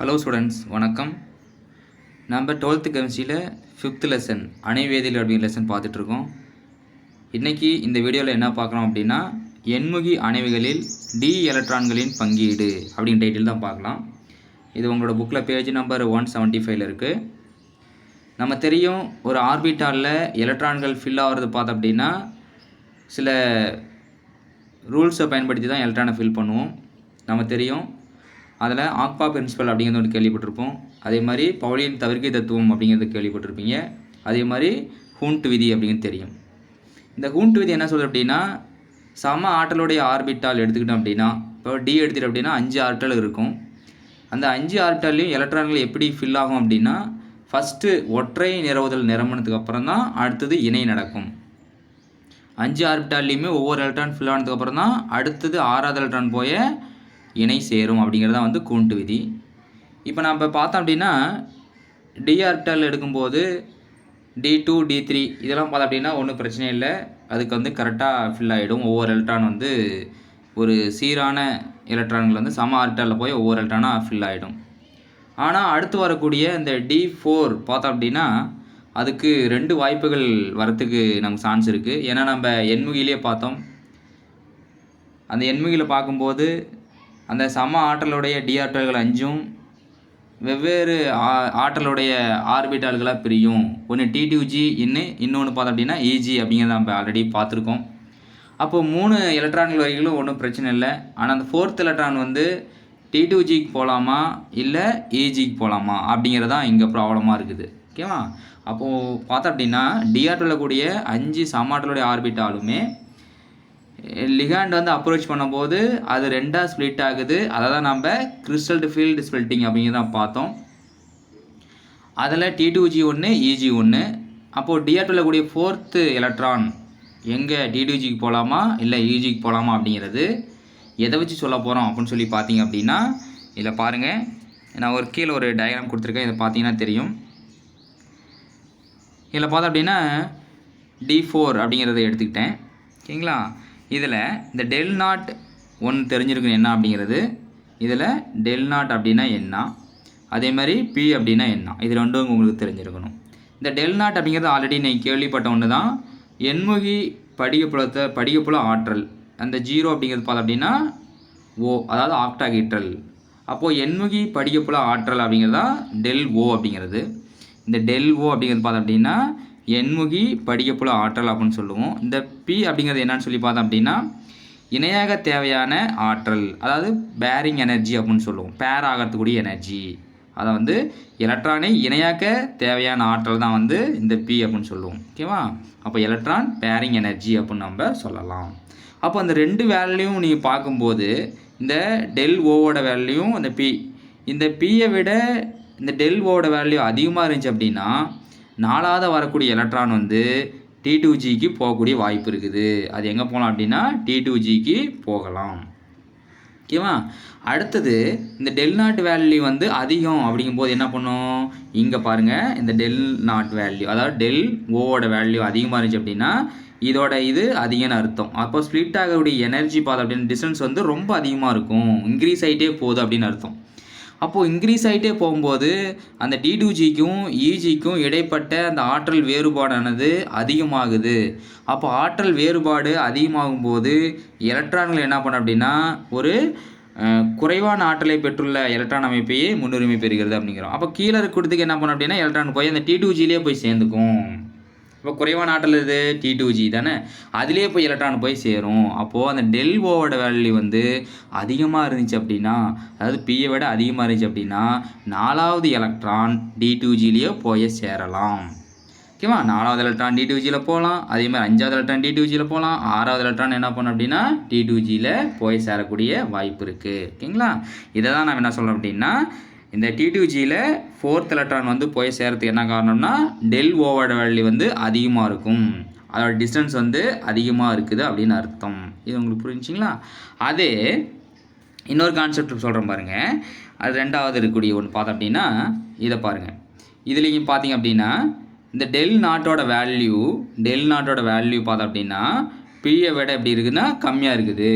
Hello students வணக்கம். நம்ம twelfth கெமிஸ்ட்ரியில் ஃபிஃப்த் லெசன் அணைவேதியில் அப்படிங்கிற லெசன் பார்த்துட்ருக்கோம் இன்றைக்கி இந்த வீடியோவில் என்ன பார்க்குறோம் அப்படின்னா எண்முகி அணைவுகளில் டி எலக்ட்ரான்களின் பங்கீடு அப்படின்ற டைட்டில் தான் பார்க்கலாம். இது உங்களோட புக்கில் பேஜ் நம்பர் ஒன் செவன்ட்டி ஃபைவ்ல இருக்குது நம்ம தெரியும் ஒரு ஆர்பிட்டாலில் எலக்ட்ரான்கள் ஃபில் ஆகிறது பார்த்தோம் அப்படின்னா சில ரூல்ஸை பயன்படுத்தி தான் எலக்ட்ரானை ஃபில் பண்ணுவோம். நம்ம தெரியும் அதில் ஆக்பா பிரின்சிபல் அப்படிங்கிறது ஒன்று கேள்விப்பட்டிருப்போம். அதே மாதிரி பவுலியன் தவிர்க்கை தத்துவம் அப்படிங்கிறது கேள்விப்பட்டிருப்பீங்க. அதே மாதிரி ஹூண்ட் விதி அப்படிங்கிறது தெரியும். இந்த ஹூண்ட் விதி என்ன சொல்கிறது அப்படின்னா சம ஆற்றலுடைய ஆர்பிட்டால் எடுத்துக்கிட்டோம் அப்படின்னா இப்போ டி எடுத்துக்கிட்டோம் அப்படின்னா அஞ்சு ஆர்டல் இருக்கும். அந்த அஞ்சு ஆர்பிட்டாலையும் எலக்ட்ரான்கள் எப்படி ஃபில் ஆகும் அப்படின்னா ஃபஸ்ட்டு ஒற்றை நிறவுதல் நிரம்பினதுக்கு அப்புறம் தான் அடுத்தது இணை நடக்கும். அஞ்சு ஆர்பிட்டால்லையுமே ஒவ்வொரு எலக்ட்ரான் ஃபில் ஆனதுக்கப்புறம் தான் அடுத்தது ஆறாவது எலக்ட்ரான் போய இணை சேரும் அப்படிங்கிறது தான் வந்து கூண்டு விதி. இப்போ நம்ம பார்த்தோம் அப்படின்னா டிஆர்டல் எடுக்கும்போது டி டூ டி த்ரீ இதெல்லாம் பார்த்தோம் அப்படின்னா ஒன்றும் பிரச்சனை இல்லை. அதுக்கு வந்து கரெக்டாக ஃபில் ஆகிடும் ஒவ்வொரு எலக்ட்ரான் வந்து ஒரு சீரான எலக்ட்ரான்கள் வந்து சம ஆர்பிட்டாலில் போய் ஒவ்வொரு எலக்ட்ரானாக ஃபில் ஆகிடும் ஆனால் அடுத்து வரக்கூடிய இந்த டி ஃபோர் பார்த்தோம் அப்படின்னா அதுக்கு ரெண்டு வாய்ப்புகள் வரத்துக்கு நமக்கு சான்ஸ் இருக்குது ஏன்னா நம்ம எண்முகிலே பார்த்தோம். அந்த எண்முகியில் பார்க்கும்போது அந்த சம ஆற்றலுடைய டி ஆற்றல்கள் அஞ்சும் வெவ்வேறு ஆ- ஆற்றலுடைய ஆர்பிட்டால்களாக பிரியும். ஒன்று டிடியூஜி இன்னு இன்னொன்று பார்த்தோம் அப்படின்னா இஜி அப்படிங்கிறத நம்ம ஆல்ரெடி பார்த்துருக்கோம். அப்போது மூணு எலக்ட்ரான்கள் வரைகளும் ஒன்றும் பிரச்சனை இல்லை. ஆனால் அந்த ஃபோர்த் எலக்ட்ரான் வந்து டி டூ ஜிக்கு போகலாமா இல்லை இஜிக்கு போகலாமா அப்படிங்கிறது தான் இங்கே ப்ராப்ளமாக இருக்குது. ஓகேவா அப்போது பார்த்தோம் அப்படின்னா டிஆர்டில் கூடிய அஞ்சு சமாட்டலுடைய ஆர்பிட்டாலுமே லிகாண்ட் வந்து அப்ரோச் பண்ணும்போது அது ரெண்டாக ஸ்ப்ளிட் ஆகுது. அதை தான் நம்ம கிறிஸ்டல் ஃபீல்டு ஸ்பிளிட்டிங் அப்படிங்கிறத பார்த்தோம். அதில் டி டூ ஜி ஒன்று இஜி ஒன்று அப்போது டிஆர்டில் கூடிய ஃபோர்த்து எலக்ட்ரான் எங்கே டிடிஜிக்கு போகலாமா இல்லை இஜிக்கு போகலாமா அப்படிங்கிறது எதை வச்சு சொல்ல போகிறோம் அப்படின்னு சொல்லி பார்த்தீங்க அப்படின்னா இதில் பாருங்கள் நான் ஒரு கீழே ஒரு டயக்ராம் கொடுத்துருக்கேன். இதை பார்த்தீங்கன்னா தெரியும். இதில் பார்த்தோம் அப்படின்னா டி ஃபோர் அப்படிங்கிறத எடுத்துக்கிட்டேன். ஓகேங்களா? இதில் இந்த டெல் நாட் ஒன் தெரிஞ்சிருக்கணும் என்ன அப்படிங்கிறது? இதில் டெல் நாட் அப்படின்னா என்ன? அதே மாதிரி பி அப்படின்னா என்ன? இது ரெண்டும் உங்களுக்கு தெரிஞ்சிருக்கணும். இந்த டெல் நாட் அப்படிங்கிறது ஆல்ரெடி நீங்கள் கேள்விப்பட்ட ஒன்று தான் எண்முகி படிகப்புலத்தை படிகப்புல ஆற்றல். அந்த ஜீரோ அப்படிங்கிறது பார்த்தோம் அப்படின்னா ஓ அதாவது ஆக்டாகீற்றல். அப்போது எண்முகி படிகப்புல ஆற்றல் அப்படிங்கிறது தான் டெல் ஓ அப்படிங்கிறது. இந்த டெல் ஓ அப்படிங்கிறது பார்த்தோம் அப்படின்னா எண்முகி படிகப்புல ஆற்றல் அப்படின்னு சொல்லுவோம். இந்த பி அப்படிங்கிறது என்னன்னு சொல்லி பார்த்தோம் அப்படின்னா இணையாக தேவையான ஆற்றல் அதாவது பேரிங் எனர்ஜி அப்படின்னு சொல்லுவோம். பேர் ஆகிறதுக்கூடிய எனர்ஜி அதை வந்து எலக்ட்ரானை இணையாக்க தேவையான ஆற்றல் தான் வந்து இந்த பி அப்படின்னு சொல்லுவோம். ஓகேவா அப்போ எலக்ட்ரான் பேரிங் எனர்ஜி அப்படின்னு நம்ம சொல்லலாம். அப்போ அந்த ரெண்டு வேலையும் நீங்கள் பார்க்கும்போது இந்த டெல் ஓவோட வேல்யூயும் அந்த பி இந்த பியை விட இந்த டெல் ஓவோட வேல்யூ அதிகமாக இருந்துச்சு அப்படின்னா நாலாவது வரக்கூடிய எலக்ட்ரான் வந்து டி டூ ஜிக்கு போகக்கூடிய வாய்ப்பு இருக்குது. அது எங்கே போகலாம் அப்படின்னா டி டூ ஜிக்கு போகலாம். ஓகேவா அடுத்தது இந்த டெல் நாட் வேல்யூ வந்து அதிகம் அப்படிங்கும்போது என்ன பண்ணும்? இங்கே பாருங்கள் இந்த டெல் நாட் வேல்யூ அதாவது டெல் ஓவோட வேல்யூ அதிகமாக இருந்துச்சு அப்படின்னா இதோட இது அதிகம்னு அர்த்தம். அப்போ ஸ்ப்ளிட் ஆகக்கூடிய எனர்ஜி பாதை அப்படின்னு டிஸ்டன்ஸ் வந்து ரொம்ப அதிகமாக இருக்கும். இன்க்ரீஸ் ஆகிட்டே போகுது அப்படின்னு அர்த்தம். அப்போது இன்க்ரீஸ் ஆகிட்டே போகும்போது அந்த டி டூ ஜிக்கும் இஜிக்கும் இடைப்பட்ட அந்த ஆற்றல் வேறுபாடானது அதிகமாகுது. அப்போ ஆற்றல் வேறுபாடு அதிகமாகும் போது எலக்ட்ரான்கள் என்ன பண்ண அப்படின்னா ஒரு குறைவான ஆற்றலை பெற்றுள்ள எலக்ட்ரான் அமைப்பையே முன்னுரிமை பெறுகிறது அப்படிங்கிறோம். அப்போ கீழே இருக்கிறதுக்கு என்ன பண்ண அப்படின்னா எலக்ட்ரான் போய் அந்த டி டூ போய் சேர்ந்துக்கும். இப்போ குறைவான ஆற்றல் இது டி டூ ஜி தானே? அதுலேயே போய் எலக்ட்ரான் போய் சேரும். அப்போது அந்த டெல் ஓவோட வேல்யூ வந்து அதிகமாக இருந்துச்சு அப்படின்னா அதாவது பியை விட அதிகமாக இருந்துச்சு அப்படின்னா நாலாவது எலக்ட்ரான் டி டூ ஜிலேயே போய் சேரலாம். ஓகேவா நாலாவது எலக்ட்ரான் டி டூ ஜியில் போகலாம். அதே மாதிரி அஞ்சாவது எலக்ட்ரான் டி டூ ஜியில் போகலாம். ஆறாவது எலக்ட்ரான் என்ன பண்ணும் அப்படின்னா டி டூ ஜியில் போய் சேரக்கூடிய வாய்ப்பு இருக்குது ஓகேங்களா இதை தான் நான் என்ன சொல்கிறேன் அப்படின்னா இந்த டிடியூஜியில் ஃபோர்த் எலக்ட்ரான் வந்து போய் சேரத்துக்கு என்ன காரணம்னா டெல் ஓவர்ட் வேல்யூ வந்து அதிகமாக இருக்கும். அதோட டிஸ்டன்ஸ் வந்து அதிகமாக இருக்குது அப்படின்னு அர்த்தம். இது உங்களுக்கு புரிஞ்சிங்களா? அதே இன்னொரு கான்செப்ட் சொல்கிறேன் பாருங்கள் அது ரெண்டாவது இருக்கக்கூடிய ஒன்று பார்த்தோம் அப்படின்னா இதை பாருங்கள் இதுலேயும் பார்த்தீங்க அப்படின்னா இந்த டெல் நாட்டோட வேல்யூ டெல் நாட்டோட வேல்யூ பார்த்தோம் அப்படின்னா பியை விட எப்படி இருக்குதுன்னா கம்மியாக இருக்குது.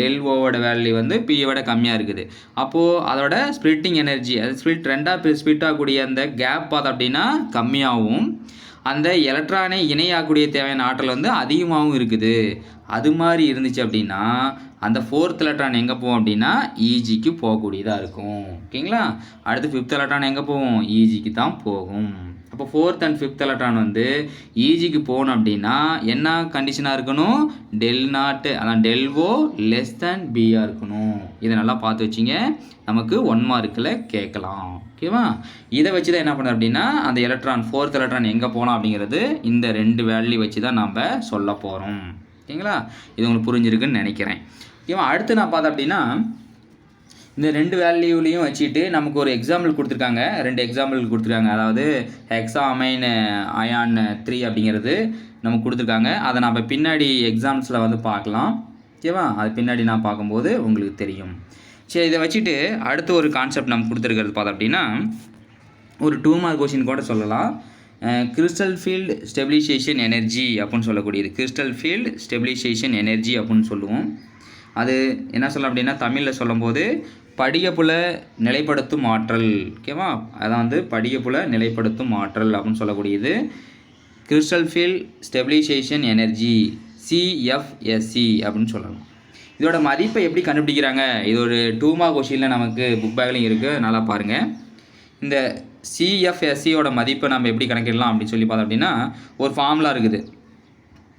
டெல் ஓவோட வேல்யூ வந்து பியை விட கம்மியாக இருக்குது. அப்போது அதோட ஸ்ப்ரிட்டிங் எனர்ஜி அது ஸ்ப்ளிட் ரெண்டாக ஸ்ப்ளிட் ஆகக்கூடிய அந்த கேப் பார்த்தோம் அப்படின்னா கம்மியாகவும் அந்த எலக்ட்ரானை இணையாகக்கூடிய தேவையான ஆற்றல் வந்து அதிகமாகவும் இருக்குது. அது மாதிரி இருந்துச்சு அப்படின்னா அந்த ஃபோர்த் எலக்ட்ரான் எங்கே போகும் அப்படின்னா ஈஜிக்கு போகக்கூடியதாக இருக்கும். ஓகேங்களா? அடுத்து ஃபிஃப்த் எலக்ட்ரான் எங்கே போகும் ஈஜிக்கு தான் போகும். அப்போ ஃபோர்த் அண்ட் ஃபிஃப்த் எலக்ட்ரான் வந்து ஈஜிக்கு போகணும் அப்படின்னா என்ன கண்டிஷனாக இருக்கணும்? டெல் நாட்டு அதான் டெல்வோ லெஸ் தேன் பியாக இருக்கணும். இதை நல்லா பார்த்து வச்சிங்க. நமக்கு ஒன் மார்க்கில் கேட்கலாம். ஓகேவா இதை வச்சு தான் என்ன பண்ணுறது அப்படின்னா அந்த எலக்ட்ரான் ஃபோர்த் எலக்ட்ரான் எங்கே போகலாம் அப்படிங்கிறது இந்த ரெண்டு வேல்யூ வச்சு தான் நம்ம சொல்ல போகிறோம் ஓகேங்களா? இது உங்களுக்கு புரிஞ்சிருக்குன்னு நினைக்கிறேன். ஓகேவா? அடுத்து நான் பார்த்தேன் அப்படின்னா இந்த ரெண்டு வேல்யூலையும் வச்சுட்டு நமக்கு ஒரு எக்ஸாம்பிள் கொடுத்துருக்காங்க. ரெண்டு எக்ஸாம்பிள் கொடுத்துருக்காங்க. அதாவது ஹெக்ஸா அமைன் அயான் த்ரீ அப்படிங்கிறது நமக்கு கொடுத்துருக்காங்க. அதை நம்ம பின்னாடி எக்ஸாம்ஸில் வந்து பார்க்கலாம். ஓகேவா? அது பின்னாடி நான் பார்க்கும்போது உங்களுக்கு தெரியும். சரி இதை வச்சுட்டு அடுத்து ஒரு கான்செப்ட் நம்ம கொடுத்துருக்கிறது பார்த்தோம் அப்படின்னா ஒரு டூ மார்க் கொஷின் கூட சொல்லலாம். கிறிஸ்டல் ஃபீல்டு ஸ்டெபிலைசேஷன் எனர்ஜி அப்படின்னு சொல்லக்கூடியது. கிறிஸ்டல் ஃபீல்டு ஸ்டெபிலைசேஷன் எனர்ஜி அப்படின்னு சொல்லுவோம். அது என்ன சொல்லலாம் அப்படின்னா தமிழில் சொல்லும்போது படிகப்புல நிலைப்படுத்தும் ஆற்றல். ஓகேவா அதான் வந்து படிகப்புல நிலைப்படுத்தும் ஆற்றல் அப்படின்னு சொல்லக்கூடியது. Crystal field stabilisation energy CFSE அப்படின்னு சொல்லலாம். இதோட மதிப்பை எப்படி கண்டுபிடிக்கிறாங்க? இது ஒரு டூமா கொஷினில் நமக்கு புக் பேக்லையும் இருக்குது நல்லா பாருங்கள் இந்த சிஎஃப்எஸ்சியோட மதிப்பை நம்ம எப்படி கணக்கிடலாம் அப்படின்னு சொல்லி பார்த்தோம் அப்படின்னா ஒரு ஃபார்முலா இருக்குது.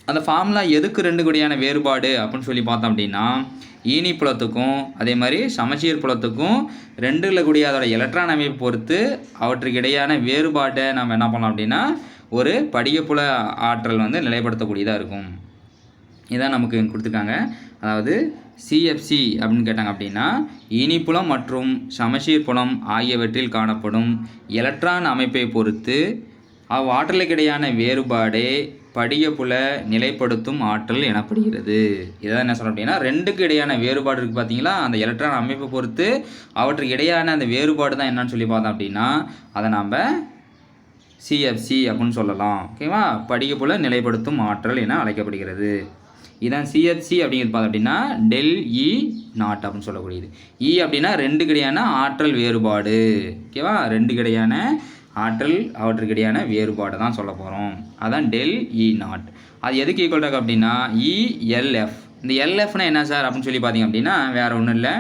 அந்த ஃபார்முலா எதுக்கு ரெண்டு கூடியான வேறுபாடு அப்படின்னு சொல்லி பார்த்தோம் அப்படின்னா ஈனி புலத்துக்கும் அதே மாதிரி சமச்சீர் புலத்துக்கும் ரெண்டுல கூடிய அதோட எலக்ட்ரான் அமைப்பை பொறுத்து அவற்றுக்கு இடையான வேறுபாட்டை நம்ம என்ன பண்ணலாம் அப்படின்னா ஒரு படிகப்புல ஆற்றல் வந்து நிலைப்படுத்தக்கூடியதாக இருக்கும். இதான் நமக்கு கொடுத்துருக்காங்க. அதாவது சிஎஃப்சி அப்படின்னு கேட்டாங்க அப்படின்னா இனிப்புலம் மற்றும் சமச்சீர் புலம் ஆகியவற்றில் காணப்படும் எலக்ட்ரான் அமைப்பை பொறுத்து அவ்வாற்றலுக்கிடையான வேறுபாடே படிகப்புல நிலைப்படுத்தும் ஆற்றல் எனப்படுகிறது. இதான் என்ன சொல்கிறோம் அப்படின்னா ரெண்டுக்கு இடையான வேறுபாடு இருக்குது பார்த்தீங்களா அந்த எலக்ட்ரான் அமைப்பை பொறுத்து அவற்றுக்கு இடையான அந்த வேறுபாடு தான் என்னன்னு சொல்லி பார்த்தோம் அப்படின்னா அதை நாம் சிஎஃப்சி அப்படின்னு சொல்லலாம். ஓகேவா படிகப்புல நிலைப்படுத்தும் ஆற்றல் என அழைக்கப்படுகிறது. இதான் சிஎஃப்சி அப்படிங்கிறது பார்த்தோம் அப்படின்னா டெல் இ நாட் அப்படின்னு சொல்லக்கூடியது. இ அப்படின்னா ரெண்டு கிடையான ஆற்றல் வேறுபாடு. ஓகேவா ரெண்டு கிடையான ஆற்றல் அவற்றுக்கிடையான வேறுபாடு தான் சொல்ல போகிறோம் அதான் டெல் இ நாட் அது எதுக்கு ஈக்குவல் டாக் அப்படின்னா e, இஎல்எஃப் இந்த எல்எஃப்னா என்ன சார் அப்படின்னு சொல்லி பார்த்தீங்க அப்படின்னா வேறு ஒன்றும் இல்லை.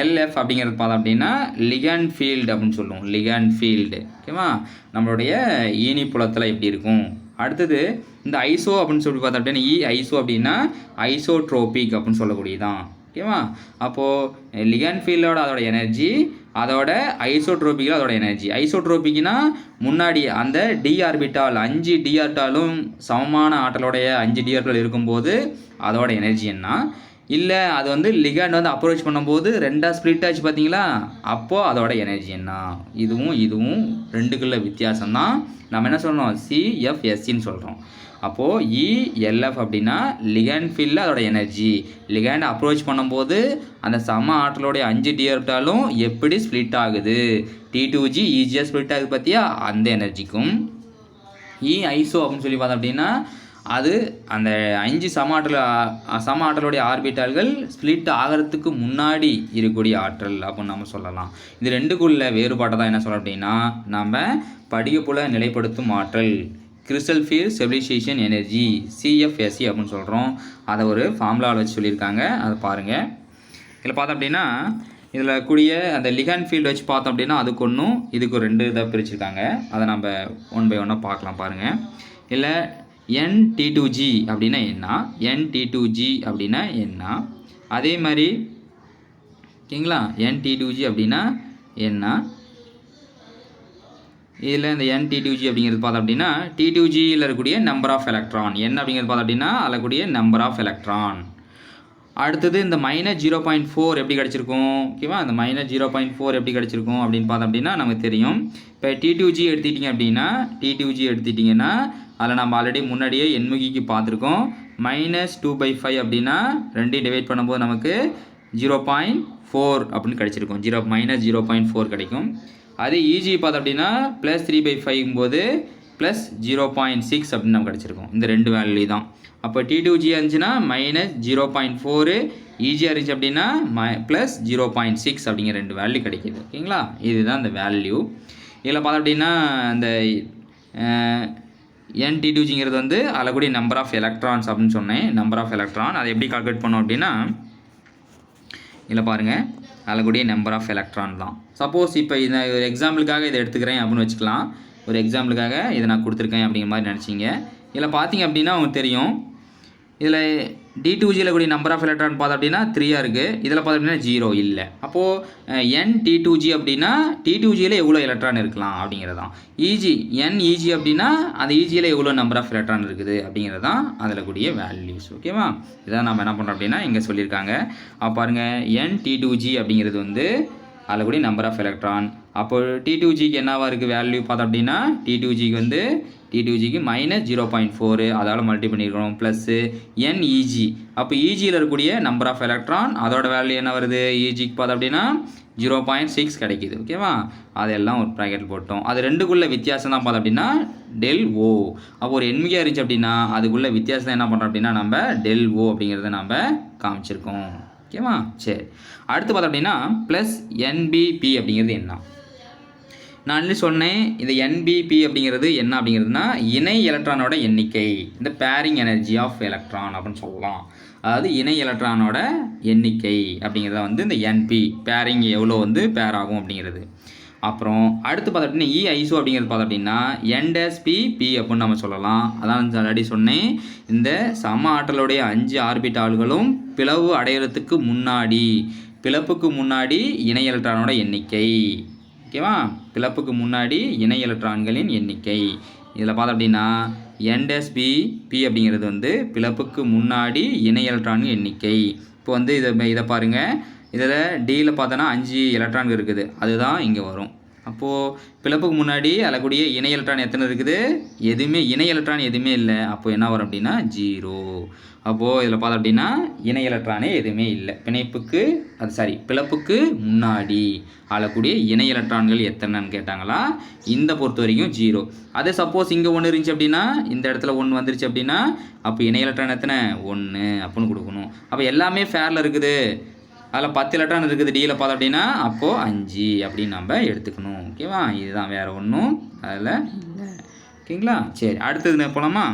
எல்எஃப் அப்படிங்கிறது பார்த்தோம் அப்படின்னா லிகன் ஃபீல்டு அப்படின்னு சொல்லுவோம். லிகன் ஃபீல்டு ஓகேவா நம்மளுடைய ஈனி புலத்தில் எப்படி இருக்கும். அடுத்தது இந்த ஐசோ அப்படின்னு சொல்லி பார்த்தோம் அப்படின்னா e இ ஐசோ அப்படின்னா ஐசோட்ரோபிக் அப்படின்னு சொல்லக்கூடியதான் ஓகேவா? அப்போது லிகன் ஃபீல்டோட அதோட எனர்ஜி அதோட ஐசோட்ரோபிக்கில் அதோட எனர்ஜி ஐசோட்ரோபிக்னா முன்னாடி அந்த டிஆர்பிட்டால் அஞ்சு டிஆர்டாலும் சமமான ஆற்றலோடைய அஞ்சு டிஆர்டால் இருக்கும்போது அதோட எனர்ஜி என்ன? இல்லை அது வந்து லிகாண்ட் வந்து அப்ரோச் பண்ணும்போது ரெண்டாக ஸ்ப்ளிட் ஆச்சு பார்த்தீங்களா அப்போது அதோட எனர்ஜி என்ன? இதுவும் இதுவும் ரெண்டுக்குள்ள வித்தியாசம் தான் நம்ம என்ன சொல்கிறோம் சிஎஃப்எஸ்சின்னு சொல்கிறோம் அப்போது இஎல்எஃப் e, அப்படின்னா லிகேண்ட் ஃபீல்டில் அதோட எனர்ஜி லிகாண்ட் அப்ரோச் பண்ணும்போது அந்த சம ஆற்றலோடைய அஞ்சு டிஆர்பிட்டாலும் எப்படி ஸ்ப்ளிட் ஆகுது? டி டூ ஜி ஈஸியாக ஸ்ப்ளிட் ஆகுது பார்த்தியா அந்த எனர்ஜிக்கும் இ ஐசோ அப்படின்னு சொல்லி பார்த்தோம் அப்படின்னா அது அந்த அஞ்சு சம ஆற்றல் சம ஆற்றலுடைய ஆர்பிட்டால்கள் ஸ்ப்ளிட் ஆகிறதுக்கு முன்னாடி இருக்கக்கூடிய ஆற்றல் அப்படின்னு நம்ம சொல்லலாம். இது ரெண்டுக்குள்ள வேறுபாட்டை தான் என்ன சொல்கிறோம் அப்படின்னா நம்ம படிகப்புல நிலைப்படுத்தும் ஆற்றல். Crystal field stabilisation energy CFSE அப்படின்னு சொல்கிறோம் அதை ஒரு ஃபார்முலாவில் வச்சு சொல்லியிருக்காங்க. அதை பாருங்கள் இதில் பார்த்தோம் அப்படின்னா இதில் கூடிய அந்த லிகான் ஃபீல்டு வச்சு பார்த்தோம் அப்படின்னா அதுக்கு ஒன்றும் இதுக்கு ரெண்டு இதாக பிரிச்சுருக்காங்க. அதை நம்ம ஒன் பை ஒன்னாக பார்க்கலாம் பாருங்கள் இல்லை என் டி டூ ஜி அப்படின்னா என்ன? என் டி டூ ஜி அப்படின்னா என்ன? அதே மாதிரி ஓகேங்களா என் டி டூ ஜி அப்படின்னா என்ன? இதில் இந்த என் டி டூ ஜி அப்படிங்கிறது பார்த்தோம் அப்படின்னா டி டூ ஜியில் இருக்கக்கூடிய நம்பர் ஆஃப் எலக்ட்ரான் என் அப்படிங்கிறது பார்த்தோம் அப்படின்னா அதில் கூடிய நம்பர் ஆஃப் எலக்ட்ரான் அடுத்தது இந்த மைனஸ் ஜீரோ பாயிண்ட் ஃபோர் எப்படி கிடச்சிருக்கும்? ஓகேவா இந்த மைனஸ் ஜீரோ பாயிண்ட் ஃபோர் எப்படி கிடச்சிருக்கும் அப்படின்னு பார்த்தோம் அப்படின்னா நமக்கு தெரியும். இப்போ டிடியூஜி எடுத்துக்கிட்டிங்க எடுத்துட்டிங்க அப்படின்னா டிடியூஜி எடுத்துக்கிட்டிங்கன்னா எடுத்துட்டிங்கன்னா அதில் நம்ம ஆல்ரெடி முன்னாடியே எண்முகிக்கு பார்த்துருக்கோம். மைனஸ் டூ பை ஃபைவ் அப்படின்னா ரெண்டையும் டிவைட் பண்ணும்போது நமக்கு ஜீரோ பாயிண்ட் ஃபோர் அப்படின்னு கிடச்சிருக்கும். Zero minus zero point four கிடைக்கும். அதே ஈஜி பார்த்தோம் அப்படின்னா ப்ளஸ் த்ரீ பை ஃபைவ்ங்கும் போது ப்ளஸ் ஜீரோ பாயிண்ட் சிக்ஸ் அப்படின்னு நம்ம கிடச்சிருக்கும். இந்த ரெண்டு வேல்யூ தான். அப்போ டி டூ ஜி இருந்துச்சுன்னா மைனஸ் ஜீரோ பாயிண்ட் ஃபோரு ஈஜியாக இருந்துச்சு அப்படின்னா மை ப்ளஸ் ஜீரோ பாயிண்ட் சிக்ஸ் அப்படிங்கிற ரெண்டு வேல்யூ கிடைக்கிது. ஓகேங்களா? இதுதான் இந்த வேல்யூ இதில் பார்த்தோம் அப்படின்னா அந்த என் டி டூஜிங்கிறது வந்து அளக்கூடிய நம்பர் ஆஃப் எலக்ட்ரான்ஸ் அப்படின்னு சொன்னேன். நம்பர் ஆஃப் எலக்ட்ரான் அதை எப்படி கால்குலேட் பண்ணோம் அப்படின்னா இதில் பாருங்கள் அதில் நம்பர் ஆஃப் எலக்ட்ரான் தான். சப்போஸ் இப்போ இதை ஒரு எக்ஸாம்பிளுக்காக இதை எடுத்துக்கிறேன் அப்படின்னு வச்சுக்கலாம். ஒரு எக்ஸாம்பிளுக்காக இதை நான் கொடுத்துருக்கேன் அப்படிங்கிற மாதிரி நினச்சிங்க. இதில் பார்த்தீங்க அப்படின்னா உங்களுக்கு தெரியும். இதில் டி டூ ஜியில் கூடிய நம்பர் ஆஃப் எலக்ட்ரான் பார்த்தோம் அப்படின்னா த்ரீயாக இருக்குது இதில் பார்த்தோம் அப்படின்னா ஜீரோ இல்லை. அப்போது என் டி டூ ஜி அப்படின்னா டி டூ ஜியில் எவ்வளோ எலக்ட்ரான் இருக்கலாம் அப்படிங்கிறது தான் இஜி என் இஜி அப்படின்னா அந்த இஜியில் எவ்வளோ நம்பர் ஆஃப் எலக்ட்ரான் இருக்குது அப்படிங்கிறது தான் அதில் கூடிய வேல்யூஸ் ஓகேவா இதான் நம்ம என்ன பண்ணுறோம் அப்படின்னா இங்கே சொல்லியிருக்காங்க. அப்போ பாருங்கள் என் டி டூ ஜி அப்படிங்கிறது வந்து அதில் கூடிய நம்பர் ஆஃப் எலக்ட்ரான் அப்போ டி டூ ஜிக்கு என்னவா இருக்குது வேல்யூ பார்த்தோம் அப்படின்னா டி டூ ஜிக்கு வந்து டி டூ ஜிக்கு மைனஸ் ஜீரோ பாயிண்ட் ஃபோரு அதால் மல்டி பண்ணியிருக்கிறோம் ப்ளஸ்ஸு என்இஜி அப்போ இஜியில் இருக்கக்கூடிய நம்பர் ஆஃப் எலக்ட்ரான் அதோட வேல்யூ என்ன வருது? இஜிக்கு பார்த்தோம் அப்படின்னா ஜீரோ பாயிண்ட் சிக்ஸ் கிடைக்கிது ஓகேவா அதெல்லாம் ஒரு ப்ராக்கெட் போட்டோம். அது ரெண்டுக்குள்ள வித்தியாசம் தான் பார்த்தோம் அப்படின்னா டெல் ஓ அப்போ ஒரு எண்மியாக இருந்துச்சு அப்படின்னா அதுக்குள்ள வித்தியாசம் என்ன பண்ணுறோம் அப்படின்னா நம்ம டெல் ஓ அப்படிங்கிறத நம்ம காமிச்சிருக்கோம் ஓகேவா சரி. அடுத்து பார்த்தோம் அப்படின்னா ப்ளஸ் என்பிபி அப்படிங்கிறது என்ன? நான் ஆல்ரெடி சொன்னேன்? இந்த என்பிபி அப்படிங்கிறது என்ன அப்படிங்கிறதுனா இணை எலக்ட்ரானோட எண்ணிக்கை. இந்த பேரிங் எனர்ஜி ஆஃப் எலக்ட்ரான் அப்படின்னு சொல்லலாம். அதாவது இணை எலக்ட்ரானோட எண்ணிக்கை அப்படிங்கிறத வந்து இந்த என்பி பேரிங் எவ்வளோ வந்து பேர் ஆகும் அப்படிங்கிறது. அப்புறம் அடுத்து பார்த்தோம் அப்படின்னா இ e ஐசோ அப்படிங்கிறது பார்த்தோம் அப்படின்னா என்டெஸ்பி பி அப்படின்னு நம்ம சொல்லலாம். அதான் ஆல்ரெடி சொன்னேன். இந்த சம ஆற்றலுடைய அஞ்சு ஆர்பிட்டால்களும் பிளவு அடையிறதுக்கு முன்னாடி பிளப்புக்கு முன்னாடி இணை எலக்ட்ரானோட எண்ணிக்கை. ஓகேவா? பிளப்புக்கு முன்னாடி இணை எலக்ட்ரான்களின் எண்ணிக்கை. இதில் பார்த்தோம் அப்படின்னா என்எஸ்பி பி அப்படிங்கிறது வந்து பிளப்புக்கு முன்னாடி இணை எலக்ட்ரான்கள் எண்ணிக்கை. இப்போ வந்து இதை இதை பாருங்கள் இதில் டியில் பார்த்தோன்னா அஞ்சு எலக்ட்ரான் இருக்குது. அதுதான் இங்கே வரும். அப்போது பிளப்புக்கு முன்னாடி அழக்கூடிய இணை எலக்ட்ரான் எத்தனை இருக்குது? எதுவுமே இணை எலக்ட்ரான் எதுவுமே இல்லை. அப்போது என்ன வரும் அப்படின்னா ஜீரோ. அப்போது இதில் பார்த்தோம் அப்படின்னா இணை எலக்ட்ரானே எதுவுமே இல்லை. பிணைப்புக்கு அது சாரி பிளப்புக்கு முன்னாடி ஆளக்கூடிய இணை எலக்ட்ரான்கள் எத்தனைன்னு கேட்டாங்களா? இந்த பொறுத்த வரைக்கும் ஜீரோ அதே சப்போஸ் இங்கே ஒன்று இருந்துச்சு அப்படின்னா இந்த இடத்துல ஒன்று வந்துருச்சு அப்படின்னா அப்போ இணை எலக்ட்ரான் எத்தனை? ஒன்று அப்படின்னு கொடுக்கணும். அப்போ எல்லாமே ஃபேரில் இருக்குது. அதில் பத்து எலக்ட்ரான் இருக்குது. டியில் பார்த்தோம் அப்படின்னா அப்போது அஞ்சு அப்படின்னு நம்ம எடுத்துக்கணும். ஓகேவா இதுதான் வேறு ஒன்றும் அதில் இல்லை. ஓகேங்களா சரி அடுத்தது போகலாமா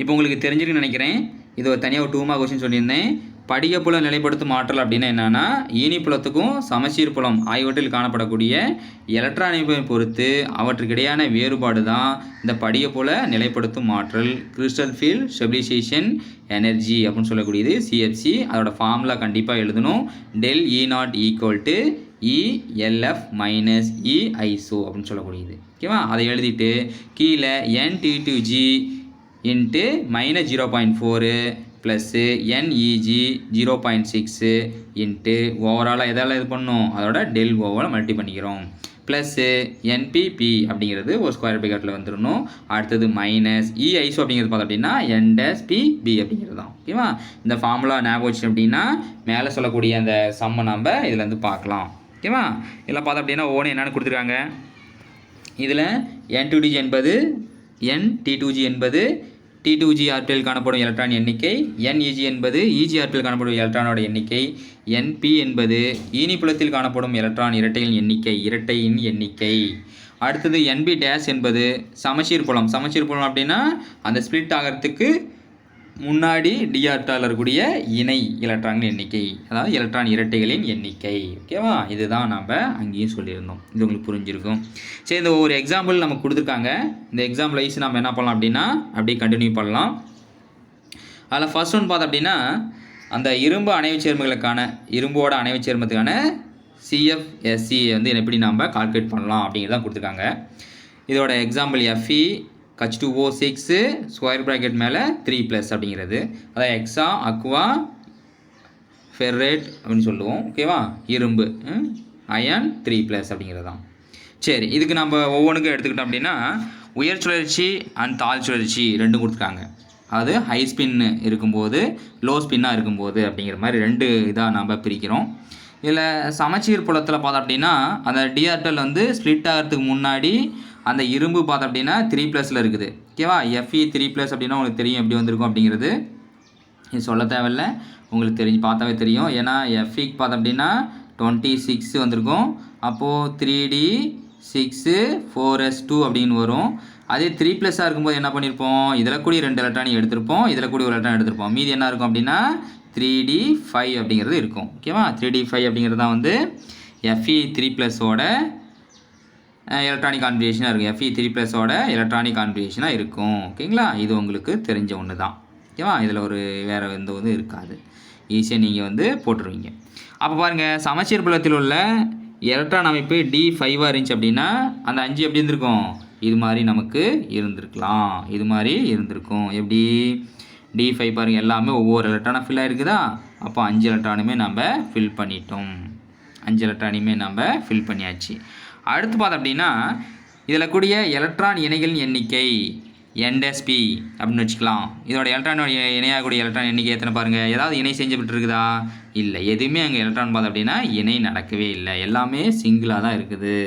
இப்போ உங்களுக்கு தெரிஞ்சிருக்குன்னு நினைக்கிறேன். இது ஒரு தனியாக ஒரு டூ மார்க் கொஸ்டின் சொல்லியிருந்தேன். படிகப்புலம் நிலைப்படுத்தும் ஆற்றல் அப்படின்னா என்னென்னா ஈனிப்புலத்துக்கும் சமச்சீர் புலம் ஆகியவற்றில் காணப்படக்கூடிய எலக்ட்ரானிப்பை பொறுத்து அவற்றுக்கிடையான வேறுபாடு தான் இந்த படிகப்புல நிலைப்படுத்தும் ஆற்றல். கிறிஸ்டல் ஃபீல்ட் ஸ்டெபிலைசேஷன் எனர்ஜி அப்படின்னு சொல்லக்கூடியது சிஎஃப்சி அதோட ஃபார்முலா கண்டிப்பாக எழுதணும். Del E naught equal to ELF minus E iso அப்படின்னு சொல்லக்கூடியது. ஓகேவா? அதை எழுதிட்டு கீழே N D G into minus zero point four plus NEG zero point six into ஓவராலாக எதால் இது பண்ணணும் அதோட டெல் ஓவரால் மல்டி பண்ணிக்கிறோம். ப்ளஸ்ஸு என்பிபி அப்படிங்கிறது ஒரு ஸ்கொயர் பிகட்டில் வந்துடணும் அடுத்தது மைனஸ் இஐசோ அப்படிங்கிறது பார்த்தோம் அப்படின்னா என்டஸ் பி பி அப்படிங்கிறது தான் ஓகேவா இந்த ஃபார்முலா ஞாபகம் வச்சு அப்படின்னா மேலே சொல்லக்கூடிய அந்த சம்மை நம்ம இதில் வந்து பார்க்கலாம். ஓகேவா இதில் பார்த்தோம் அப்படின்னா ஒவ்வொன்று என்னென்னு கொடுத்துருக்காங்க. இதில் என் டூடிஜி என்பது என் டி டூஜி என்பது டி டூ ஜி ஆர்பிஎல் காணப்படும் எலக்ட்ரான் எண்ணிக்கை என்இஜி என்பது இஜி ஆர்பிஎல் காணப்படும் எலக்ட்ரானோட எண்ணிக்கை என்பி என்பது ஈனிப்புலத்தில் காணப்படும் எலக்ட்ரான் இரட்டையின் எண்ணிக்கை இரட்டையின் எண்ணிக்கை. அடுத்தது என்பி டேஷ் என்பது சமச்சீர் புலம். சமச்சீர் புலம் அப்படின்னா அந்த ஸ்ப்ளிட் ஆகிறதுக்கு முன்னாடி டிஆர்டால் இருக்கக்கூடிய இணை எலக்ட்ரான்கள் எண்ணிக்கை அதாவது எலக்ட்ரான் இரட்டைகளின் எண்ணிக்கை. ஓகேவா இதுதான் நம்ம அங்கேயும் சொல்லியிருந்தோம். இது உங்களுக்கு புரிஞ்சிருக்கும். சரி இந்த ஒரு எக்ஸாம்பிள் நமக்கு கொடுத்துருக்காங்க. இந்த எக்ஸாம்பிள் வைஸ் நம்ம என்ன பண்ணலாம் அப்படின்னா அப்படியே கண்டினியூ பண்ணலாம். அதில் ஃபர்ஸ்ட் ஒன் பார்த்தோம் அப்படின்னா அந்த இரும்பு அணைவு சேர்மங்களுக்கான இரும்போட அணைவு சேர்மத்துக்கான சிஎஃப்எஸ்சி வந்து எப்படி நம்ம கால்குலேட் பண்ணலாம் அப்படிங்கிறதான் கொடுத்துருக்காங்க. இதோட example FE H two O six square bracket மேலே த்ரீ ப்ளஸ் அப்படிங்கிறது. அதாவது எக்ஸா அக்வா ஃபெர்ரேட் அப்படின்னு சொல்லுவோம். ஓகேவா இரும்பு அயன் த்ரீ ப்ளஸ் அப்படிங்கிறது தான் சரி இதுக்கு நம்ம ஒவ்வொன்றுக்கும் எடுத்துக்கிட்டோம் அப்படின்னா உயர் சுழற்சி அண்ட் தாழ் சுழற்சி ரெண்டும் கொடுத்துருக்காங்க. அது ஹை ஸ்பின்னு இருக்கும்போது லோ ஸ்பின்னாக இருக்கும்போது அப்படிங்கிற மாதிரி ரெண்டு இதாக நம்ம பிரிக்கிறோம். இதில் சமச்சீர் புலத்தில் பார்த்தோம் அப்படின்னா அந்த டிஆர்டல் வந்து ஸ்ப்ளிட் ஆகிறதுக்கு முன்னாடி அந்த இரும்பு பார்த்தோம் அப்படின்னா த்ரீ ப்ளஸில் இருக்குது. ஓகேவா எஃப்இ த்ரீ ப்ளஸ் அப்படின்னா உங்களுக்கு தெரியும் எப்படி வந்திருக்கும் அப்படிங்கிறது. இது சொல்ல தேவையில்ல. உங்களுக்கு தெரிஞ்சு பார்த்தாவே தெரியும். ஏன்னா எஃப்இக்கு பார்த்தோம் அப்படின்னா டுவெண்ட்டி சிக்ஸ் வந்திருக்கும். அப்போது three D six four S two அப்படின்னு வரும். அதே த்ரீ ப்ளஸ்ஸாக இருக்கும்போது என்ன பண்ணியிருப்போம் இதில் கூட ரெண்டு எலக்ட்ரானிக் எடுத்திருப்போம். இதில் கூட ஒரு எலக்ட்ரான் எடுத்திருப்போம். மீதி என்ன இருக்கும் அப்படின்னா த்ரீ டி ஃபைவ் அப்படிங்கிறது இருக்கும். ஓகேவா த்ரீ டி ஃபைவ் அப்படிங்கிறது தான் வந்து எஃப்இ த்ரீ ப்ளஸோட எலக்ட்ரானிக் கான்ஃபிகரேஷனாக இருக்கும் எஃப்இ த்ரீ ப்ளஸோட எலக்ட்ரானிக் கான்ஃபிகரேஷனாக இருக்கும். ஓகேங்களா? இது உங்களுக்கு தெரிஞ்ச ஒன்று தான் ஓகேவா? இதில் ஒரு வேறு எந்த இதுவும் இருக்காது. ஈஸியாக நீங்கள் வந்து போட்டுருவீங்க. அப்போ பாருங்கள் சமச்சீர் புலத்தில் உள்ள எலக்ட்ரான் அமைப்பு டி ஃபைவாக இருந்துச்சு அப்படின்னா அந்த அஞ்சு எப்படி இருந்திருக்கும்? இது மாதிரி நமக்கு இருந்திருக்கலாம். இது மாதிரி இருந்திருக்கும். எப்படி? டி ஃபைவ் பாருங்கள் எல்லாமே ஒவ்வொரு எலக்ட்ரானாக ஃபில் ஆகிருக்குதா அப்போ அஞ்சு எலக்ட்ரானுமே நம்ம ஃபில் பண்ணிட்டோம். அஞ்சு எலக்ட்ரானையுமே நம்ம ஃபில் பண்ணியாச்சு. அடுத்து பார்த்தோம் அப்படின்னா இதில் கூடிய எலக்ட்ரான் இணைகளின் எண்ணிக்கை என்எஸ்பி அப்படின்னு வச்சுக்கலாம். இதோட எலக்ட்ரான் இணையாகக்கூடிய எலக்ட்ரான் எண்ணிக்கை எத்தனை பாருங்கள் ஏதாவது இணை செஞ்சுட்டு இருக்குதா இல்லை எதுவுமே அங்கே எலக்ட்ரான் பார்த்தோம் அப்படின்னா இணை நடக்கவே இல்லை. எல்லாமே சிங்கிளாக தான் இருக்குது.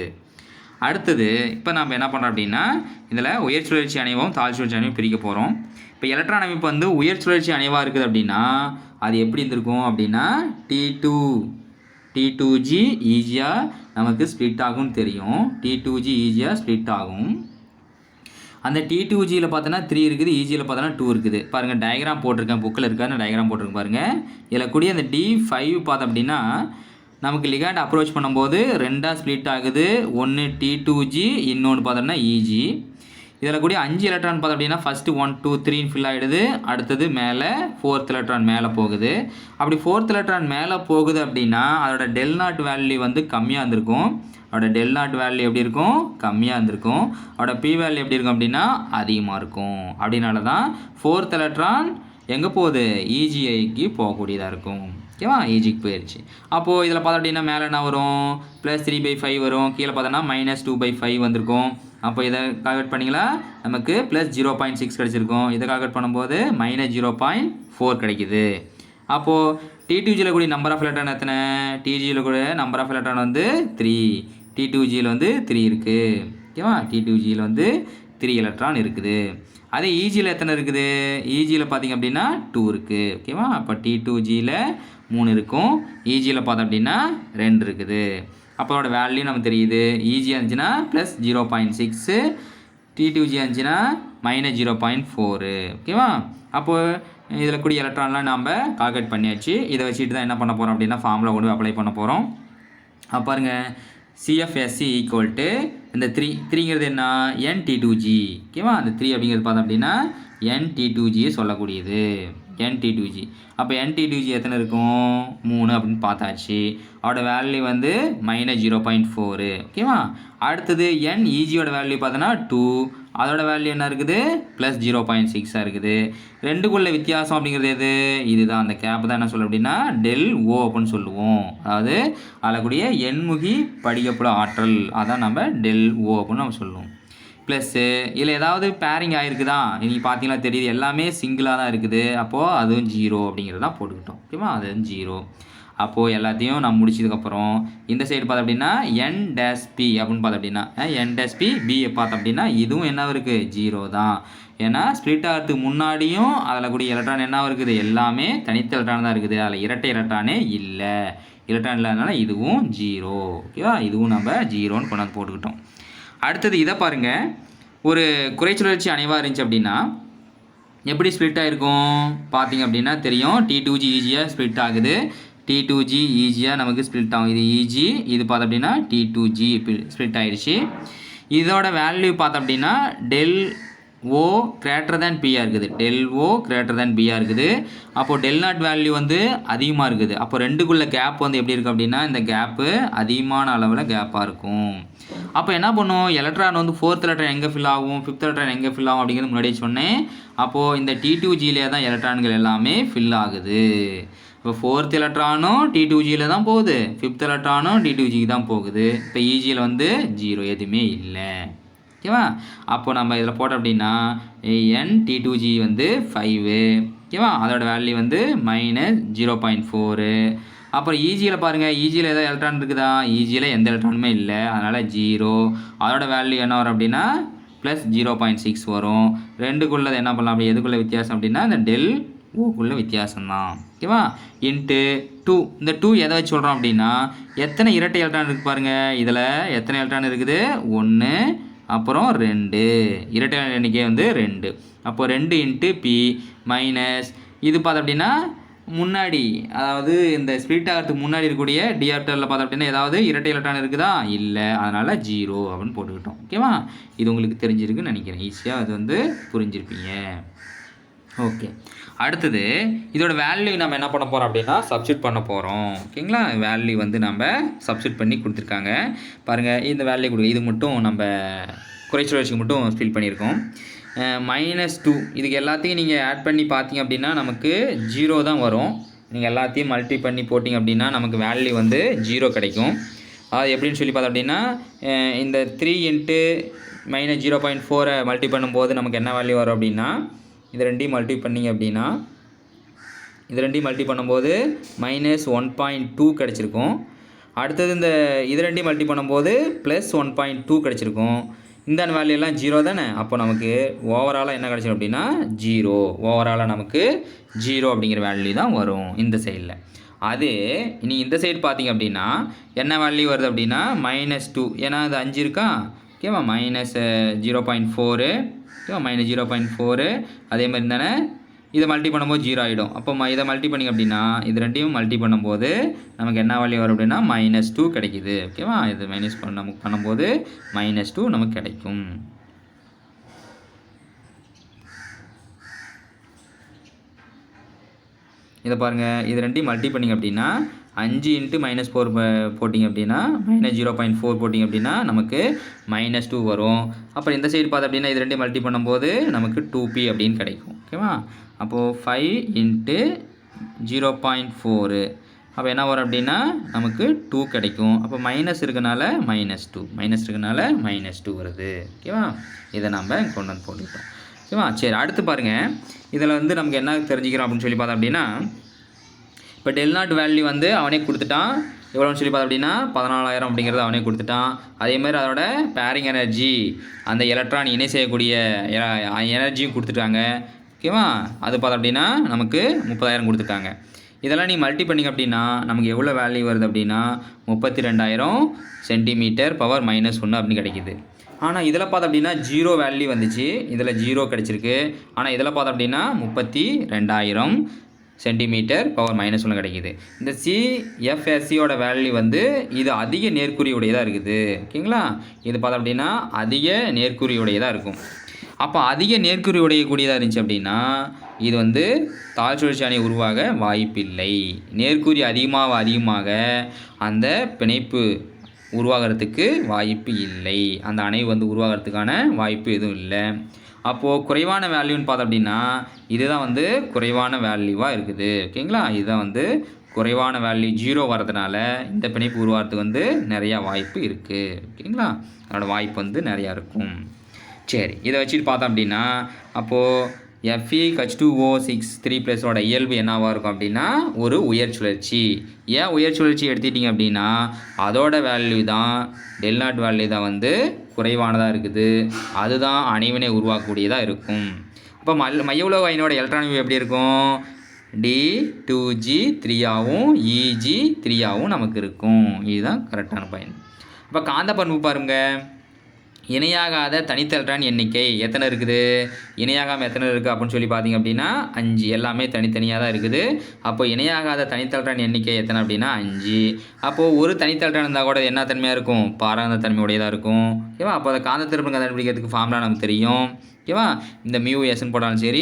அடுத்தது இப்போ நம்ம என்ன பண்ணுறோம் அப்படின்னா இதில் உயர் சுழற்சி அணைவும் தாழ் சுழற்சி அணைவும் பிரிக்க போகிறோம். இப்போ எலக்ட்ரான் அமைப்பு வந்து உயர் சுழற்சி அணைவாக இருக்குது அப்படின்னா அது எப்படி இருந்திருக்கும் அப்படின்னா D two D two G ஈஸியாக நமக்கு ஸ்ப்ளிட் ஆகும்னு தெரியும். டி டூ ஜி ஈஸியாக ஸ்ப்ளிட் ஆகும். அந்த டி டூ ஜியில் பார்த்தோன்னா த்ரீ இருக்குது ஈஜியில் பார்த்தோன்னா டூ இருக்குது. பாருங்கள் டயக்ராம் போட்டிருக்கேன் புக்கில் இருக்கான்னு டயக்ராம் போட்டிருக்கேன் பாருங்கள் இதில் கூடிய அந்த டி ஃபைவ் பார்த்தோம் அப்படின்னா நமக்கு லிகாண்ட் அப்ரோச் பண்ணும்போது ரெண்டாக ஸ்ப்ளிட் ஆகுது. ஒன்று டி டூ ஜி இன்னொன்று பார்த்தோம்னா ஈஜி இதில் கூடிய அஞ்சு எலக்ட்ரான் பார்த்தோம் அப்படின்னா ஃபஸ்ட்டு ஒன் டூ த்ரீன்னு ஃபில் ஆகிடுது அடுத்தது மேலே ஃபோர்த் எலக்ட்ரான் மேலே போகுது. அப்படி ஃபோர்த் எலக்ட்ரான் மேலே போகுது அப்படின்னா அதோட டெல் நாட் வேல்யூ வந்து கம்மியாக இருந்திருக்கும். அதோட டெல் நாட் வேல்யூ எப்படி இருக்கும்? கம்மியாக இருந்திருக்கும். அதோட பி வேல்யூ எப்படி இருக்கும் அப்படின்னா அதிகமாக இருக்கும். அப்படினால தான் ஃபோர்த் எலக்ட்ரான் எங்கே போகுது? இஜிஐக்கு போகக்கூடியதாக இருக்கும். ஓகேவா ஈஜிக்கு போயிடுச்சு அப்போது இதில் பார்த்தோம் அப்படின்னா மேலே என்ன வரும்? ப்ளஸ் த்ரீ பை ஃபைவ் வரும். கீழே பார்த்தோன்னா மைனஸ் டூ பை ஃபைவ் வந்திருக்கும். அப்போ இதை கால்குலேட் பண்ணிங்களா? நமக்கு ப்ளஸ் ஜீரோ பாயிண்ட் சிக்ஸ் கிடச்சிருக்கும். இதை கால்குலேட் பண்ணும்போது மைனஸ் ஜீரோ பாயிண்ட் ஃபோர் கிடைக்குது. அப்போது டி டூ ஜியில் கூடிய நம்பர் ஆஃப் எலக்ட்ரான் எத்தனை? டிஜியில் கூட நம்பர் ஆஃப் எலக்ட்ரான் வந்து த்ரீ டி டூ ஜியில் வந்து த்ரீ இருக்குது ஓகேவா டி டூ ஜியில் வந்து த்ரீ எலக்ட்ரான் இருக்குது. அதே ஈஜியில் எத்தனை இருக்குது? ஈஜியில் பார்த்தீங்க அப்படின்னா டூ இருக்குது ஓகேவா அப்போ டி டூ ஜியில் மூணு இருக்கும். ஈஜியில் பார்த்தோம் அப்படின்னா ரெண்டு இருக்குது. அப்போ அதோட வேல்யூ நமக்கு தெரியுது. ஈஜியாக இருந்துச்சுன்னா plus zero point six D two G இருந்துச்சுன்னா மைனஸ் ஜீரோ பாயிண்ட் ஃபோரு ஓகேவா அப்போது இதில் கூடிய எலக்ட்ரான்லாம் நாம் கால்குலேட் பண்ணியாச்சு. இதை வச்சுட்டு தான் என்ன பண்ண போகிறோம் அப்படின்னா ஃபார்மில் கொண்டு அப்ளை பண்ண போகிறோம் அப்போ பாருங்கள் சிஎஃப்எஸ்சி ஈக்குவல் டு இந்த த்ரீ த்ரீங்கிறது என்ன? என் டி டூ ஜி ஓகேவா அந்த த்ரீ அப்படிங்கிறது பார்த்தோம் அப்படின்னா என் டி டூ ஜியை சொல்லக்கூடியது. என்டி அப்போ என்டி எத்தனை இருக்கும்? மூணு அப்படின்னு பார்த்தாச்சு. அதோட வேல்யூ வந்து மைனஸ் ஜீரோ பாயிண்ட் ஃபோரு ஓகேவா அடுத்தது என் இஜியோட வேல்யூ பார்த்தோன்னா டூ அதோட வேல்யூ என்ன இருக்குது? ப்ளஸ் ஜீரோ பாயிண்ட் சிக்ஸாக இருக்குது. ரெண்டுக்குள்ள வித்தியாசம் அப்படிங்கிறது எது? இதுதான். அந்த கேப் தான் என்ன சொல்ல அப்படின்னா டெல் ஓ அப்படின்னு சொல்லுவோம். அதாவது அதில் எண்முகி படிக்கப்பட ஆற்றல். அதான் நம்ம டெல் ஓ அப்படின்னு நம்ம சொல்லுவோம். ப்ளஸ்ஸு இதில் ஏதாவது பேரிங் ஆகிருக்குதா நீங்கள் பார்த்தீங்கன்னா தெரியுது. எல்லாமே சிங்கிளாக தான் இருக்குது. அப்போது அதுவும் ஜீரோ அப்படிங்கிறது தான் போட்டுக்கிட்டோம். ஓகேவா? அதுவும் ஜீரோ அப்போது எல்லாத்தையும் நான் முடிச்சதுக்கப்புறம் இந்த சைடு பார்த்தோம் அப்படின்னா என் டேஸ் பி அப்படின்னு பார்த்தோம் அப்படின்னா என் டேஸ் பி பிஏ பார்த்தோம் அப்படின்னா இதுவும் என்ன இருக்குது ஜீரோ தான். ஏன்னா ஸ்ப்ளிட் ஆகிறதுக்கு முன்னாடியும் அதில் கூடிய எலக்ட்ரான் என்ன இருக்குது? எல்லாமே தனித்த எலக்ட்ரான் தான் இருக்குது. அதில் இரட்டை எலக்ட்ரானே இல்லை. எலக்ட்ரான் இல்லாதனால இதுவும் ஜீரோ ஓகேவா? இதுவும் நம்ம ஜீரோன்னு கொண்டாந்து போட்டுக்கிட்டோம். அடுத்தது இதை பாருங்கள் ஒரு குறைச்சுழற்சி அணைவாக இருந்துச்சு அப்படின்னா எப்படி ஸ்ப்ளிட் ஆகிருக்கும் பார்த்தீங்க அப்படின்னா தெரியும். டி டூ ஜி ஈஸியாக ஸ்ப்ளிட் ஆகுது. டி டூ ஜி ஈஸியாக நமக்கு ஸ்ப்ளிட் ஆகும். இது ஈஜி இது பார்த்தோம் அப்படின்னா டி டூ ஜி ஸ்ப்ளிட் ஆகிடுச்சு இதோட வேல்யூ பார்த்தோம் அப்படின்னா டெல் ஓ கிரேட்டர் தேன் பியாக இருக்குது. டெல் ஓ கிரேட்டர் தேன் பியாக இருக்குது. அப்போது டெல் நாட் வேல்யூ வந்து அதிகமாக இருக்குது. அப்போ ரெண்டுக்குள்ள கேப் வந்து எப்படி இருக்குது அப்படின்னா இந்த கேப்பு அதிகமான அளவில் கேப்பாக இருக்கும். அப்போ என்ன பண்ணும்? எலக்ட்ரான் வந்து ஃபோர்த் எலக்ட்ரான் எங்கே ஃபில் ஆகும்? ஃபிஃப்த் எலக்ட்ரான் எங்கே ஃபில் ஆகும் அப்படிங்கிறது முன்னாடியே சொன்னேன். அப்போது இந்த டி டூ ஜியிலே தான் எலக்ட்ரான்கள் எல்லாமே ஃபில் ஆகுது. இப்போ ஃபோர்த் எலக்ட்ரானும் டி டூ ஜியில் தான் போகுது. ஃபிஃப்த் எலக்ட்ரானும் டி டூ ஜிக்கு தான் போகுது. இப்போ இஜியில் வந்து ஜீரோ எதுவுமே இல்லை. ஓகேவா? அப்போ நம்ம இதில் போட்டோம் அப்படின்னா என் டி டூ ஜி வந்து ஃபைவு ஓகேவா? அதோட வேல்யூ வந்து மைனஸ் ஜீரோ பாயிண்ட் ஃபோரு அப்புறம் ஈஜியில் பாருங்கள் ஈஜியில் ஏதாவது எலக்ட்ரான் இருக்குதா? ஈஜியில் எந்த எலக்ட்ரானுமே இல்லை. அதனால் ஜீரோ அதோட வேல்யூ என்ன வரும் அப்படின்னா ப்ளஸ் ஜீரோ பாயிண்ட் சிக்ஸ் வரும். ரெண்டுக்குள்ளது என்ன பண்ணலாம் அப்படி? எதுக்குள்ள வித்தியாசம் அப்படின்னா இந்த டெல் ஓக்குள்ள வித்தியாசம்தான். ஓகேவா இன்ட்டு டூ இந்த டூ எதை வச்சு சொல்கிறோம் அப்படின்னா எத்தனை இரட்டை எலக்ட்ரான் இருக்குது பாருங்கள் இதில் எத்தனை எலக்ட்ரான் இருக்குது? ஒன்று அப்புறம் ரெண்டு. இரட்டை எண்ணிக்கை வந்து ரெண்டு. அப்போ ரெண்டு இன்ட்டு பி மைனஸ் இது பார்த்து அப்படின்னா முன்னாடி அதாவது இந்த ஸ்ப்ளிட் ஆகிறதுக்கு முன்னாடி இருக்கக்கூடிய டிஆர்டரில் பார்த்தோம் அப்படின்னா ஏதாவது இரட்டை எலக்ட்ரான் இருக்குதா? இல்லை. அதனால் ஜீரோ அப்படின்னு போட்டுக்கிட்டோம். ஓகேவா இது உங்களுக்கு தெரிஞ்சிருக்குன்னு நினைக்கிறேன். ஈஸியாக அது வந்து புரிஞ்சிருப்பீங்க. ஓகே அடுத்தது இதோட வேல்யூ நம்ம என்ன பண்ண போகிறோம் அப்படின்னா சப்ஸ்டியூட் பண்ண போகிறோம் ஓகேங்களா வேல்யூ வந்து நம்ம சப்ஸ்டியூட் பண்ணி கொடுத்துருக்காங்க. பாருங்கள் இந்த வேல்யூ கொடுங்க இது மட்டும் நம்ம குறைச்சல் வச்சுக்கு மட்டும் ஃபில் பண்ணியிருக்கோம். மைனஸ் டூ இதுக்கு எல்லாத்தையும் நீங்கள் ஆட் பண்ணி பார்த்தீங்க அப்படின்னா நமக்கு ஜீரோ தான் வரும். நீங்கள் எல்லாத்தையும் மல்டி பண்ணி போட்டிங்க அப்படின்னா நமக்கு வேல்யூ வந்து ஜீரோ கிடைக்கும். அது எப்படின்னு சொல்லி பார்த்தோம் அப்படின்னா இந்த three into minus zero point ஃபோரை மல்டி பண்ணும்போது நமக்கு என்ன வேல்யூ வரும் அப்படின்னா இது ரெண்டையும் மல்டி பண்ணிங்க அப்படின்னா இது ரெண்டையும் மல்டி பண்ணும்போது மைனஸ் ஒன் பாயிண்ட் டூ கிடச்சிருக்கும். அடுத்தது இந்த இது ரெண்டையும் மல்டி பண்ணும்போது ப்ளஸ் ஒன் பாயிண்ட் டூ கிடச்சிருக்கும். இந்த வேல்யூ எல்லாம் ஜீரோ தானே? அப்போ நமக்கு ஓவராலாக என்ன கிடச்சிடும் அப்படின்னா ஜீரோ ஓவராலாக நமக்கு ஜீரோ அப்படிங்கிற வேல்யூ தான் வரும் இந்த சைடில் அது இனி இந்த சைடு பார்த்தீங்க அப்படின்னா என்ன வேல்யூ வருது அப்படின்னா மைனஸ் டூ ஏன்னா அது அஞ்சு இருக்கா? ஓகேவா மைனஸ் ஜீரோ பாயிண்ட் ஃபோரு ஓகேவா மைனஸ் ஜீரோ பாயிண்ட் ஃபோரு அதே மாதிரி தானே? இதை மல்டி பண்ணும்போது ஜீரோ ஆகிடும் அப்போ இதை மல்டி பண்ணிங்க அப்படின்னா இது ரெண்டையும் மல்டி பண்ணும்போது நமக்கு என்ன வேல்யூ வரும் அப்படின்னா மைனஸ் டூ கிடைக்குது. ஓகேவா இது மைனஸ் பண்ண நமக்கு பண்ணும்போது மைனஸ் டூ நமக்கு கிடைக்கும். இதை பாருங்கள் இது ரெண்டையும் மல்டி பண்ணிங்க அப்படின்னா அஞ்சு இன்ட்டு மைனஸ் ஃபோர் போட்டிங்க அப்படின்னா மைனஸ் ஜீரோ பாயிண்ட் ஃபோர் போட்டிங்க அப்படின்னா நமக்கு மைனஸ் டூ வரும். அப்புறம் இந்த சைடு பார்த்தோம் அப்படின்னா இது ரெண்டையும் மல்டி பண்ணும்போது நமக்கு டூ பி அப்படின்னு கிடைக்கும். ஓகேவா அப்போது five into zero point four அப்போ என்ன வரும் அப்படின்னா நமக்கு டூ கிடைக்கும். அப்போ மைனஸ் இருக்கனால மைனஸ் டூ மைனஸ் இருக்கனால மைனஸ் டூ வருது. ஓகேவா இதை நம்ம கொண்டு வந்து போட்டுக்கிட்டோம். ஓகேவா சரி அடுத்து பாருங்கள் இதில் வந்து நமக்கு என்ன தெரிஞ்சுக்கிறோம் அப்படின்னு சொல்லி பார்த்தோம் அப்படின்னா இப்போ டெல் நாட் வேல்யூ வந்து அவனே கொடுத்துட்டான். எவ்வளோன்னு சொல்லி பார்த்தோம் அப்படின்னா பதினாலாயிரம் அப்படிங்கிறது அவனே கொடுத்துட்டான். அதேமாதிரி அதோட பேரிங் எனர்ஜி அந்த எலக்ட்ரான் இணை செய்யக்கூடிய எனர்ஜியும் கொடுத்துட்டாங்க. ஓகேவா? அது பார்த்தோம் அப்படின்னா நமக்கு முப்பதாயிரம் கொடுத்துட்டாங்க இதெல்லாம் நீ மல்டி பண்ணிங்க அப்படின்னா நமக்கு எவ்வளோ வேல்யூ வருது அப்படின்னா முப்பத்தி ரெண்டாயிரம் சென்டிமீட்டர் பவர் மைனஸ் ஒன்று அப்படின்னு கிடைக்கிது. ஆனால் இதில் பார்த்தோம் அப்படின்னா ஜீரோ வேல்யூ வந்துச்சு. இதில் ஜீரோ கிடச்சிருக்கு. ஆனால் இதில் பார்த்தோம் அப்படின்னா முப்பத்தி ரெண்டாயிரம் சென்டிமீட்டர் பவர் மைனஸ் ஒன்று கிடைக்கிது. இந்த சிஎஃப்எஸ்சியோட வேல்யூ வந்து இது அதிக நேர்குறியுடையதாக இருக்குது. ஓகேங்களா? இது பார்த்தோம் அப்படின்னா அதிக நேர்குறியுடையதாக இருக்கும். அப்போ அதிக நேர்க்குறி உடையக்கூடியதாக இருந்துச்சு அப்படின்னா இது வந்து தாழ் சுழற்சி அணை உருவாக வாய்ப்பில்லை. நேர்குறி அதிகமாக அதிகமாக அந்த பிணைப்பு உருவாகிறதுக்கு வாய்ப்பு இல்லை. அந்த அணை வந்து உருவாகிறதுக்கான வாய்ப்பு எதுவும் இல்லை. அப்போது குறைவான வேல்யூன்னு பார்த்தோம் அப்படின்னா இதுதான் வந்து குறைவான வேல்யூவாக இருக்குது. ஓகேங்களா? இதுதான் வந்து குறைவான வேல்யூ ஜீரோ வரதுனால இந்த பிணைப்பு உருவாகிறதுக்கு வந்து நிறையா வாய்ப்பு இருக்குது ஓகேங்களா? அதோடய வாய்ப்பு வந்து நிறையா இருக்கும். சரி இதை வச்சுட்டு பார்த்தோம் அப்படின்னா அப்போது F E H two O six three ப்ளஸோட இயல்பு என்னவாக இருக்கும் அப்படின்னா ஒரு உயர் சுழற்சி. ஏன் உயர் சுழற்சி எடுத்துக்கிட்டிங்க அப்படின்னா அதோட வேல்யூ தான் டெல் நாட் வேல்யூ தான் வந்து குறைவானதாக இருக்குது. அதுதான் அணிவினை உருவாக்கக்கூடியதாக இருக்கும். இப்போ மல் மைய உலக அயனோட எலக்ட்ரானிக் எப்படி இருக்கும்? டி டூ ஜி த்ரீயாகவும் இஜி த்ரீயாகவும் நமக்கு இருக்கும். இதுதான் கரெக்டான பயன் இப்போ காந்த பண்பு பாருங்கள் இணையாகாத தனித்தல்றான் எண்ணிக்கை. எத்தனை இருக்குது? இணையாகாமல் எத்தனை இருக்குது அப்படின்னு சொல்லி பார்த்தீங்க அப்படின்னா அஞ்சு. எல்லாமே தனித்தனியாக தான் இருக்குது. அப்போ இணையாகாத தனித்தல்றான் எண்ணிக்கை எத்தனை அப்படின்னா அஞ்சு. அப்போது ஒரு தனித்தல்றான் இருந்தால் கூட என்ன தன்மையாக இருக்கும்? பாராந்த தன்மையுடையதாக இருக்கும். ஓகேவா? அப்போ அதை காந்த திருப்பம் கண்டுபிடிக்கிறதுக்கு ஃபார்ம்லாம் நமக்கு தெரியும். ஓகேவா? இந்த மியூ எஸ்ன்னு போட்டாலும் சரி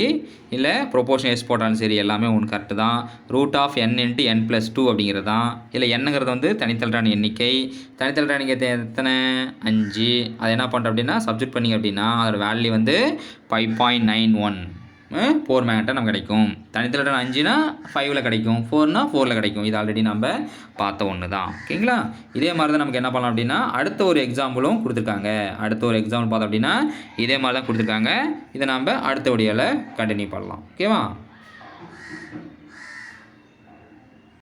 இல்லை ப்ரொபோர்ஷன் எஸ் போட்டாலும் சரி எல்லாமே ஒன்று கரெக்டு தான். Root of N into N plus two அப்படிங்கிறது தான் இல்லை என்னங்கிறது வந்து தனித்தல்றான எண்ணிக்கை. தனித்தல்றான எண்ணிக்கை எத்தனை அஞ்சு. அதை என்ன பண்ணுறோம் அப்படின்னா சப்ஜெக்ட் பண்ணிங்க அப்படின்னா அதோட வேல்யூ வந்து five point nine one four மேக்னெட்டாக நமக்கு கிடைக்கும். தனித்தல்றான அஞ்சுனா ஃபைவ்ல கிடைக்கும். ஃபோர்னா ஃபோரில் கிடைக்கும். இது ஆல்ரெடி நம்ம பார்த்த ஒன்று தான் ஓகேங்களா இதே மாதிரி தான் நமக்கு என்ன பண்ணலாம் அப்படின்னா அடுத்த ஒரு எக்ஸாம்பிளும் கொடுத்துருக்காங்க. அடுத்த ஒரு எக்ஸாம்பிள் பார்த்தோம் அப்படின்னா இதே மாதிரி தான் கொடுத்துருக்காங்க. இதை நம்ம அடுத்த வீடியோவில் கண்டினியூ பண்ணலாம். ஓகேவா